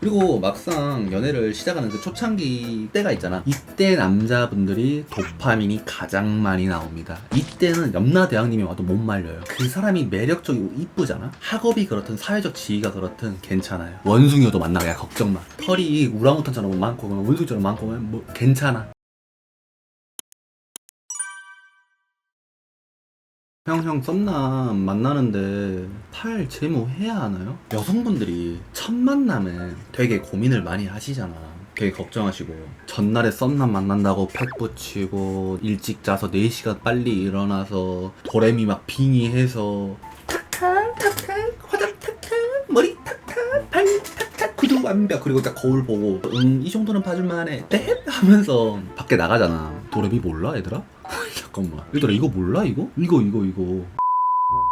그리고 막상 연애를 시작하는 그 초창기 때가 있잖아. 이때 남자분들이 도파민이 가장 많이 나옵니다. 이때는 염라 대왕님이 와도 못 말려요. 그 사람이 매력적이고 이쁘잖아. 학업이 그렇든 사회적 지위가 그렇든 괜찮아요. 원숭이여도 만나야 걱정 마. 털이 우랑우탄처럼 많고 원숭이처럼 많고 뭐 괜찮아. 형, 형, 썸남 만나는데 팔 제모 해야 하나요? 여성분들이 첫 만남에 되게 고민을 많이 하시잖아. 되게 걱정하시고 전날에 썸남 만난다고 팩 붙이고 일찍 자서 4시간 빨리 일어나서 도레미 막 빙의 해서 탁탁 탁탁 화장 탁탁 머리 탁탁 팔 탁탁 구두 완벽 그리고 딱 거울 보고 음이 정도는 봐줄만해 네? 하면서 밖에 나가잖아 도레미 몰라 얘들아? 잠깐만. 얘들아 이거 몰라 이거? 이거 이거 이거.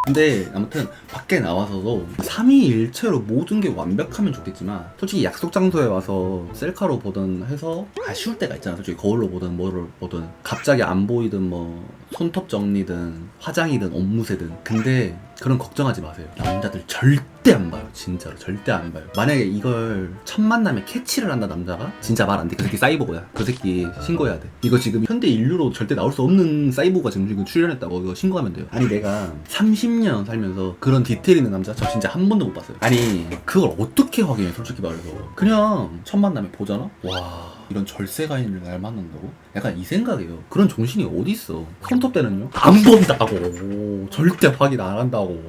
근데 아무튼 밖에 나와서도 3위일체로 모든 게 완벽하면 좋겠지만 솔직히 약속 장소에 와서 셀카로 보든 해서 아쉬울 때가 있잖아. 솔직히 거울로 보든 뭐를 보든. 갑자기 안 보이든 뭐 손톱 정리든 화장이든 옷무새든. 근데 그런 걱정하지 마세요. 남자들 절대 안 봐요. 진짜로 절대 안 봐요. 만약에 이걸 첫 만남에 캐치를 한다 남자가? 진짜 말 안 돼. 그 새끼 사이보그야. 그 새끼 신고해야 돼. 이거 지금 현대 인류로 절대 나올 수 없는 지금 지금 출연했다고 이거 신고하면 돼요. 아니 내가 30년 살면서 그런 디테일 있는 남자 저 진짜 한 번도 못 봤어요. 아니 그걸 어떻게 확인해 솔직히 말해서. 그냥 첫 만남에 보잖아? 와 이런 절세 가인을 날 만난다고? 약간 이 생각이에요. 그런 정신이 어디 있어? 손톱 때는요? 안 본다고. 절대 확인 안 한다고.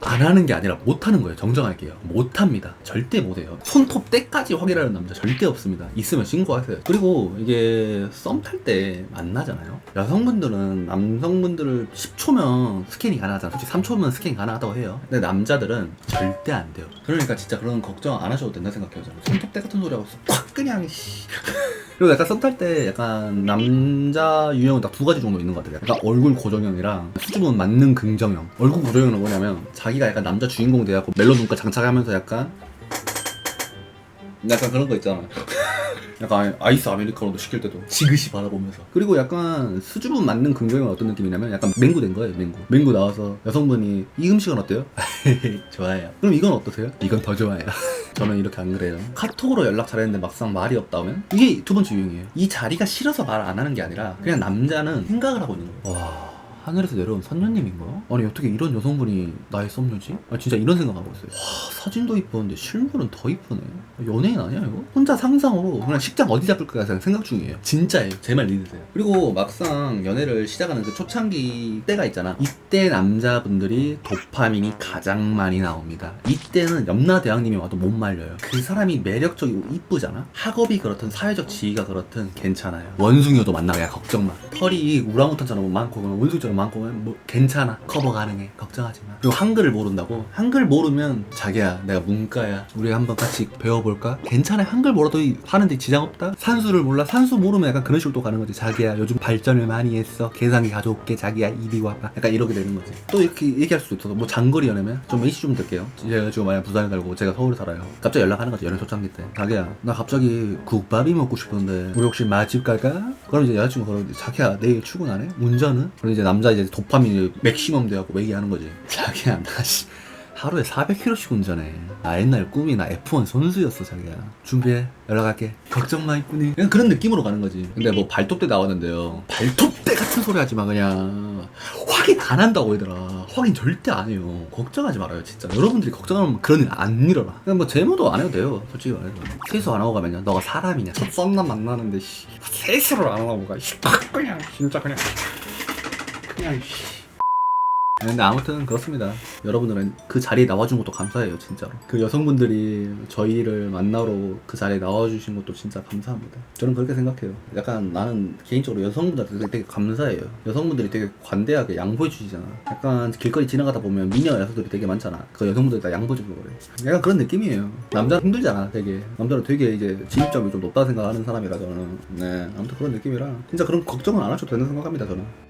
안 하는 게 아니라 못 하는 거예요. 정정할게요. 못 합니다. 절대 못 해요. 손톱 때까지 확인하는 남자 절대 없습니다. 있으면 신고하세요. 그리고 이게 썸 탈 때 만나잖아요. 여성분들은 남성분들을 10초면 스캔이 가능하잖아. 솔직히 3초면 스캔이 가능하다고 해요. 근데 남자들은 절대 안 돼요. 그러니까 진짜 그런 걱정 안 하셔도 된다 생각해요. 저는. 손톱 때 같은 소리 하고 확 그냥 씨. 그리고 약간 썸 탈 때 약간 남자 유형은 딱 두 가지 정도 있는 것 같아요. 약간 얼굴 고정형이랑 수줍음 맞는 긍정형. 얼굴 고정형은 뭐냐면 자기가 약간 남자 주인공 돼갖고 멜로 눈가 장착하면서 약간 약간 그런 거 있잖아. 약간 아이스 아메리카노도 시킬 때도 지그시 바라보면서. 그리고 약간 수줍음 맞는 긍정은 어떤 느낌이냐면 약간 맹구 된 거예요 맹구. 맹구 나와서 여성분이 이 음식은 어때요? 좋아해요. 그럼 이건 어떠세요? 이건 더 좋아해요. 저는 이렇게 안 그래요. 카톡으로 연락 잘했는데 막상 말이 없다면 이게 두 번째 유형이에요. 이 자리가 싫어서 말 안 하는 게 아니라 그냥 남자는 생각을 하고 있는 거예요. 와 하늘에서 내려온 선녀님인가? 아니 어떻게 이런 여성분이 나의 썸녀지? 아 진짜 이런 생각하고 있어요 와 사진도 이쁘는데 실물은 더 이쁘네 연예인 아니야 이거? 혼자 상상으로 그냥 식장 어디 잡을까 생각 중이에요 진짜예요 제 말 믿으세요 그리고 막상 연애를 시작하는 그 초창기 때가 있잖아 이때 남자분들이 도파민이 가장 많이 나옵니다. 이때는 염라 대왕님이 와도 못 말려요. 그 사람이 매력적이고 이쁘잖아? 학업이 그렇든 사회적 지위가 그렇든 괜찮아요. 원숭이여도 만나야 걱정 마. 털이 우랑우탄처럼 많고 원숭이처럼 많고 뭐 괜찮아. 커버 가능해. 걱정하지 마. 그리고 한글을 모른다고? 한글 모르면 자기야 내가 문과야. 우리 한번 같이 배워볼까? 괜찮아. 한글 몰라도 하는데 지장 없다. 산수를 몰라. 산수 모르면 약간 그런 식으로 또 가는 거지. 자기야 요즘 발전을 많이 했어. 계산기 가져올게. 자기야 이리 와봐. 약간 이렇게 되는 거지 또 이렇게 얘기할 수도 있어서 뭐 장거리 연애면 좀 일시 좀 들게요 제가 지금 만약 부산에 살고 제가 서울에 살아요 갑자기 연락하는 거지 연애 초창기 때 자기야 나 갑자기 국밥이 먹고 싶은데 우리 혹시 맛집 갈까? 그럼 이제 여자친구 그러는데 자기야 내일 출근하네? 운전은? 그럼 이제 남자 이제 도파민이 맥시멈 돼갖고 얘기하는 거지 자기야 나 씨, 하루에 400km씩 운전해. 나 옛날 꿈이 나 F1 선수였어 자기야. 준비해. 연락할게. 걱정 마 이쁘니. 그냥 그런 느낌으로 가는 거지. 근데 뭐 발톱대 나왔는데요. 발톱대 같은 소리 하지 마 그냥. 확인 안 한다고 얘들아. 확인 절대 안 해요. 걱정하지 말아요 진짜. 여러분들이 걱정하면 그런 일 안 일어나. 그냥 뭐 제모도 안 해도 돼요 솔직히 말해서. 세수 안 하고 가면요 너가 사람이냐. 첫 썸남 만나는데 씨. 세수를 안 하고 가. 씨, 팍 그냥. 진짜 그냥. 그냥 씨 근데 아무튼 그렇습니다. 여러분들은 그 자리에 나와준 것도 감사해요, 진짜로. 그 여성분들이 저희를 만나러 그 자리에 나와주신 것도 진짜 감사합니다. 저는 그렇게 생각해요. 약간 나는 개인적으로 여성분들한테 되게, 되게 감사해요. 여성분들이 되게 관대하게 양보해 주시잖아. 약간 길거리 지나가다 보면 미녀 여성들이 되게 많잖아. 그 여성분들이 다 양보해 주고 그래. 약간 그런 느낌이에요. 남자 힘들잖아, 되게. 남자는 되게 이제 진입점이 좀 높다 생각하는 사람이라 저는. 네, 아무튼 그런 느낌이라 진짜 그런 걱정은 안 하셔도 된다고 생각합니다, 저는.